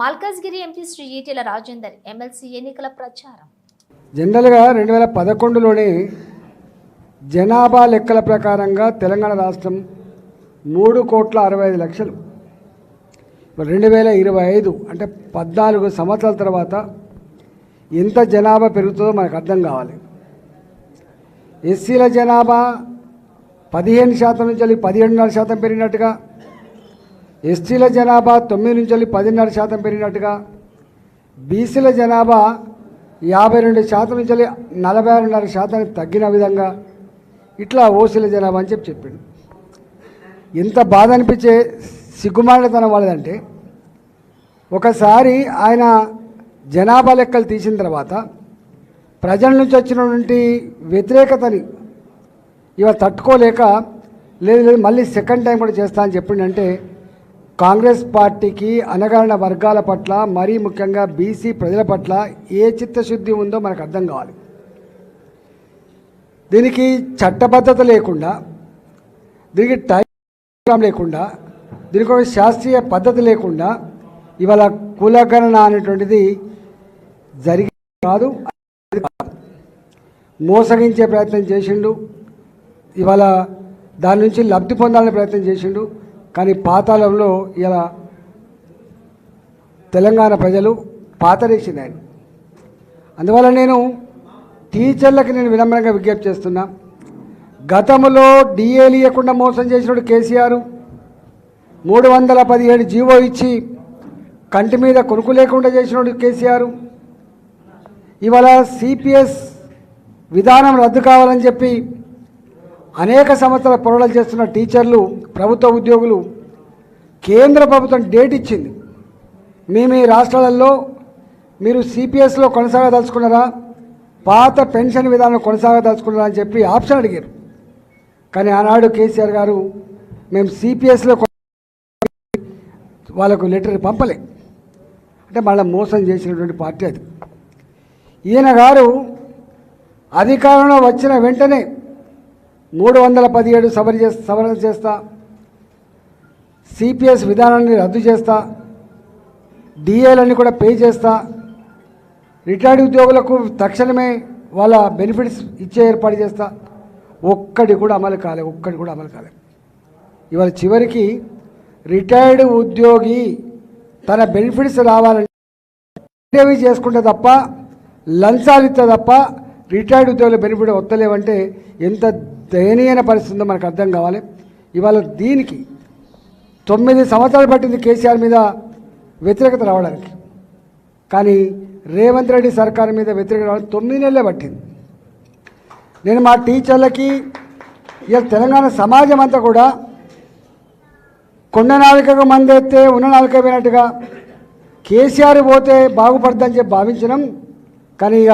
Malkajgiri MP Shri Etela Rajender MLC ఎన్నికల ప్రచారం. జనరల్గా రెండు వేల పదకొండులోనే జనాభా లెక్కల ప్రకారంగా తెలంగాణ రాష్ట్రం మూడు కోట్ల అరవై ఐదు లక్షలు. రెండు వేల ఇరవై ఐదు అంటే పద్నాలుగు సంవత్సరాల తర్వాత ఎంత జనాభా పెరుగుతుందో మనకు అర్థం కావాలి. ఎస్సీల జనాభా పదిహేను శాతం నుంచి వెళ్ళి పదిహేడున్నర శాతం పెరిగినట్టుగా ఎస్టీల జనాభా తొమ్మిది నుంచి పదిన్నర శాతం పెరిగినట్టుగా బీసీల జనాభా యాభై రెండు శాతం నుంచి నలభై ఆరున్నర శాతానికి తగ్గిన విధంగా ఇట్లా ఓసీల జనాభా అని చెప్పి చెప్పిండు. ఎంత బాధ అనిపించే సిగ్గుమాండతనం వాళ్ళదంటే ఒకసారి ఆయన జనాభా లెక్కలు తీసిన తర్వాత ప్రజల నుంచి వచ్చినటువంటి వ్యతిరేకతని ఇవాళ తట్టుకోలేక లేదు లేదు మళ్ళీ సెకండ్ టైం కూడా చేస్తా అని చెప్పిండంటే కాంగ్రెస్ పార్టీకి అనగారిన వర్గాల పట్ల మరీ ముఖ్యంగా బీసీ ప్రజల పట్ల ఏ చిత్తశుద్ధి ఉందో మనకు అర్థం కావాలి. దీనికి చట్టబద్ధత లేకుండా దీనికి టైం లేకుండా దీనికి ఒక శాస్త్రీయ పద్ధతి లేకుండా ఇవాళ కులగణన అనేటువంటిది జరిగి కాదు. మోసగించే ప్రయత్నం చేసిండు ఇవాళ దాని నుంచి లబ్ధి పొందాలని ప్రయత్నం చేసిండు కానీ పాతాళంలో ఇలా తెలంగాణ ప్రజలు పాతరేసింది ఆయన అందువల్ల నేను టీచర్లకు నేను వినమ్రంగా విజ్ఞప్తి చేస్తున్నా. గతంలో డిఏలు ఇవ్వకుండా మోసం చేసినాడు కేసీఆర్ మూడు వందల పదిహేడు జీవో ఇచ్చి కంటి మీద కొనుక్కు లేకుండా చేసినాడు కేసీఆర్. ఇవాళ సిపిఎస్ విధానం రద్దు కావాలని చెప్పి అనేక సంవత్సరాల పొరలు చేస్తున్న టీచర్లు ప్రభుత్వ ఉద్యోగులు కేంద్ర ప్రభుత్వం డేట్ ఇచ్చింది. మీ మీ రాష్ట్రాలలో మీరు సిపిఎస్లో కొనసాగదలుచుకున్నారా? పాత పెన్షన్ విధానం కొనసాగదలుచుకున్నారా అని చెప్పి ఆప్షన్ అడిగారు. కానీ ఆనాడు కేసీఆర్ గారు మేము సిపిఎస్లో వాళ్ళకు లెటర్ పంపలే. అంటే మళ్ళీ మోసం చేసినటువంటి పార్టీ అది. ఈయన గారు అధికారంలో వచ్చిన వెంటనే మూడు వందల పదిహేడు సవరి చే సవరణ చేస్తా. సిపిఎస్ విధానాన్ని రద్దు చేస్తా. డిఏలన్నీ కూడా పే చేస్తా. రిటైర్డ్ ఉద్యోగులకు తక్షణమే వాళ్ళ బెనిఫిట్స్ ఇచ్చే ఏర్పాటు చేస్తా. ఒక్కటి కూడా అమలు కాలే ఒక్కటి కూడా అమలు కాలేదు ఇవాళ చివరికి రిటైర్డ్ ఉద్యోగి తన బెనిఫిట్స్ రావాలంటే చేసుకుంటే తప్ప లంచాలు ఇస్తే తప్ప రిటైర్డ్ ఉద్యోగుల బెనిఫిట్ వస్తలేవంటే ఎంత దయనీయమైన పరిస్థితి ఉందో మనకు అర్థం కావాలి. ఇవాళ దీనికి తొమ్మిది సంవత్సరాలు పట్టింది కేసీఆర్ మీద వ్యతిరేకత రావడానికి. కానీ రేవంత్ రెడ్డి సర్కార్ మీద వ్యతిరేకత రావడానికి తొమ్మిది నెలలే పట్టింది. నేను మా టీచర్లకి ఇలా తెలంగాణ సమాజం అంతా కూడా కొండ నాలుకకు మందెత్తే ఉన్న నాలుక పోయినట్టుగా కేసీఆర్ పోతే బాగుపడుతుందని చెప్పి భావించినాం. కానీ ఇక